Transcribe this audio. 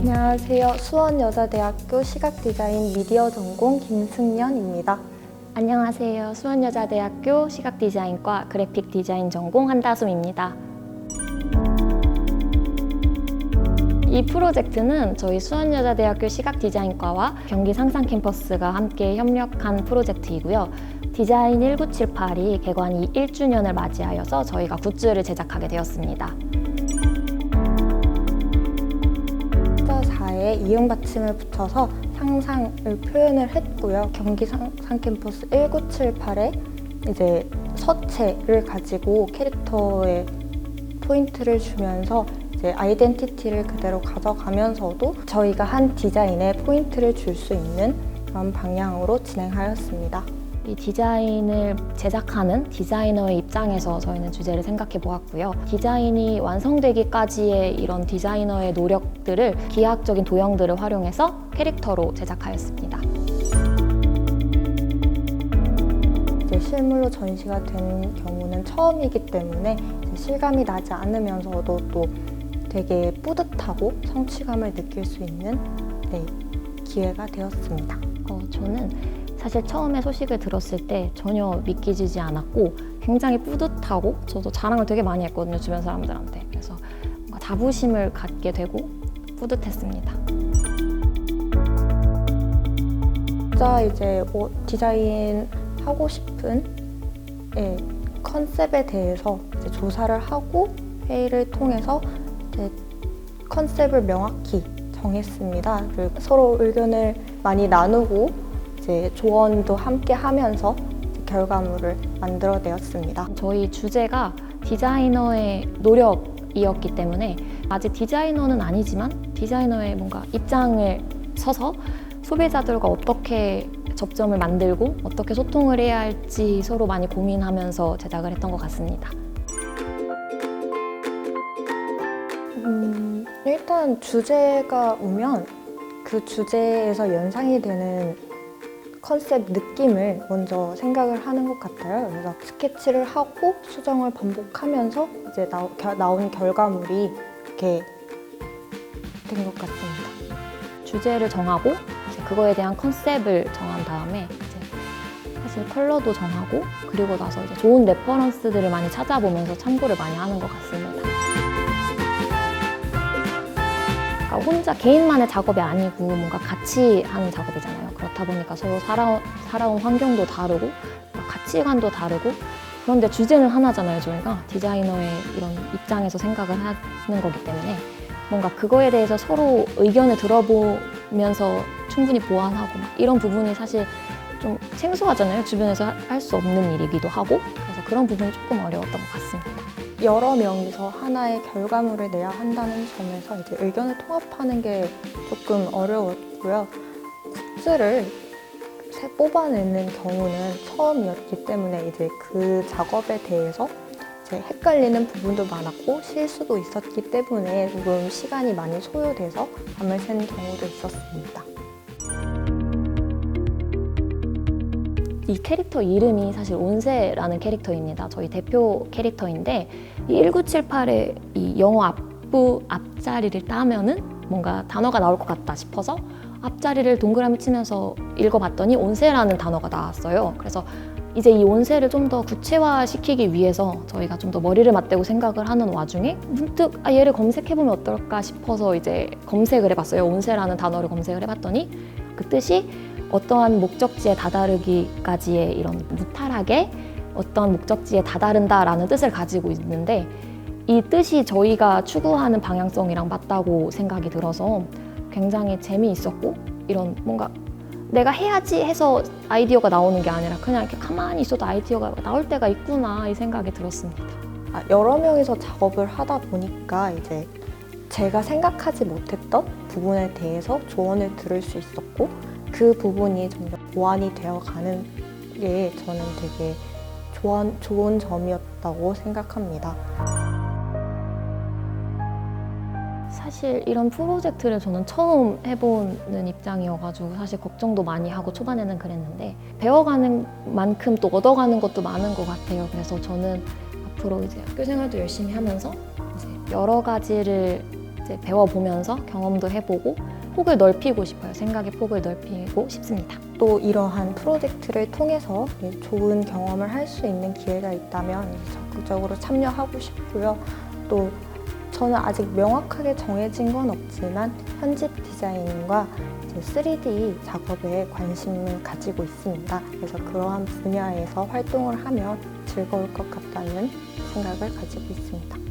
안녕하세요. 수원여자대학교 시각디자인 미디어 전공 김승연입니다. 안녕하세요. 수원여자대학교 시각디자인과 그래픽 디자인 전공 한다솜입니다. 이 프로젝트는 저희 수원여자대학교 시각디자인과와 경기 상상 캠퍼스가 함께 협력한 프로젝트이고요. 디자인 1978이 개관 1주년을 맞이하여서 저희가 굿즈를 제작하게 되었습니다. 4에 이응 받침을 붙여서 상상을 표현을 했고요. 경기 상상 캠퍼스 1978에 이제 서체를 가지고 캐릭터에 포인트를 주면서 이제 아이덴티티를 그대로 가져가면서도 저희가 한 디자인에 포인트를 줄 수 있는 그런 방향으로 진행하였습니다. 이 디자인을 제작하는 디자이너의 입장에서 저희는 주제를 생각해 보았고요. 디자인이 완성되기까지의 이런 디자이너의 노력들을 기하학적인 도형들을 활용해서 캐릭터로 제작하였습니다. 실물로 전시가 된 경우는 처음이기 때문에 실감이 나지 않으면서도 또 되게 뿌듯하고 성취감을 느낄 수 있는 네, 기회가 되었습니다. 어, 저는 사실 처음에 소식을 들었을 때 전혀 믿기지지 않았고 굉장히 뿌듯하고 저도 자랑을 되게 많이 했거든요 주변 사람들한테 그래서 뭔가 자부심을 갖게 되고 뿌듯했습니다. 각자 이제 뭐 디자인 하고 싶은 예, 컨셉에 대해서 조사를 하고 회의를 통해서 컨셉을 명확히 정했습니다. 그리고 서로 의견을 많이 나누고 이제 조언도 함께 하면서 결과물을 만들어내었습니다. 저희 주제가 디자이너의 노력이었기 때문에 아직 디자이너는 아니지만 디자이너의 뭔가 입장을 서서 소비자들과 어떻게 접점을 만들고 어떻게 소통을 해야 할지 서로 많이 고민하면서 제작을 했던 것 같습니다. 음, 일단 주제가 오면 그 주제에서 연상이 되는 컨셉 느낌을 먼저 생각을 하는 것 같아요. 그래서 스케치를 하고 수정을 반복하면서 이제 나, 겨- 나온 결과물이 이렇게 된 것 같습니다. 주제를 정하고 그거에 대한 컨셉을 정한 다음에 사실 컬러도 정하고 그리고 나서 이제 좋은 레퍼런스들을 많이 찾아보면서 참고를 많이 하는 것 같습니다. 혼자 개인만의 작업이 아니고 뭔가 같이 하는 작업이잖아요. 그렇다 보니까 서로 살아온, 살아온 환경도 다르고 뭔가 가치관도 다르고 그런데 주제는 하나잖아요. 저희가 디자이너의 이런 입장에서 생각을 하는 거기 때문에 뭔가 그거에 대해서 서로 의견을 들어보면서 충분히 보완하고 막 이런 부분이 사실 좀 생소하잖아요. 주변에서 할 수 없는 일이기도 하고 그래서 그런 부분이 조금 어려웠던 것 같습니다. 여러 명이서 하나의 결과물을 내야 한다는 점에서 이제 의견을 통합하는 게 조금 어려웠고요. 굿즈를 새 뽑아내는 경우는 처음이었기 때문에 이제 그 작업에 대해서 이제 헷갈리는 부분도 많았고 실수도 있었기 때문에 조금 시간이 많이 소요돼서 밤을 샌 경우도 있었습니다. 이 캐릭터 이름이 사실 온세라는 캐릭터입니다. 저희 대표 캐릭터인데 이 1978의 이 영어 앞부 앞자리를 따면은 뭔가 단어가 나올 것 같다 싶어서 앞자리를 동그라미 치면서 읽어봤더니 온세라는 단어가 나왔어요. 그래서 이제 이 온세를 좀 더 구체화시키기 위해서 저희가 좀 더 머리를 맞대고 생각을 하는 와중에 문득 아 얘를 검색해보면 어떨까 싶어서 이제 검색을 해봤어요. 온세라는 단어를 검색을 해봤더니 그 뜻이 어떠한 목적지에 다다르기까지의 이런 무탈하게 어떤 목적지에 다다른다라는 뜻을 가지고 있는데 이 뜻이 저희가 추구하는 방향성이랑 맞다고 생각이 들어서 굉장히 재미있었고 이런 뭔가 내가 해야지 해서 아이디어가 나오는 게 아니라 그냥 이렇게 가만히 있어도 아이디어가 나올 때가 있구나 이 생각이 들었습니다. 아, 여러 명이서 작업을 하다 보니까 이제 제가 생각하지 못했던 부분에 대해서 조언을 들을 수 있었고 그 부분이 점점 보완이 되어 가는 게 저는 되게 좋은, 좋은 점이었다고 생각합니다. 사실 이런 프로젝트를 저는 처음 해보는 입장이어가지고 사실 걱정도 많이 하고 초반에는 그랬는데 배워가는 만큼 또 얻어가는 것도 많은 것 같아요. 그래서 저는 앞으로 이제 학교 생활도 열심히 하면서 이제 여러 가지를 이제 배워보면서 경험도 해보고 폭을 넓히고 싶어요. 생각의 폭을 넓히고 싶습니다. 또 이러한 프로젝트를 통해서 네, 좋은 경험을 할 수 있는 기회가 있다면 적극적으로 참여하고 싶고요. 또 저는 아직 명확하게 정해진 건 없지만 편집 디자인과 이제 3D 작업에 관심을 가지고 있습니다. 그래서 그러한 분야에서 활동을 하면 즐거울 것 같다는 생각을 가지고 있습니다.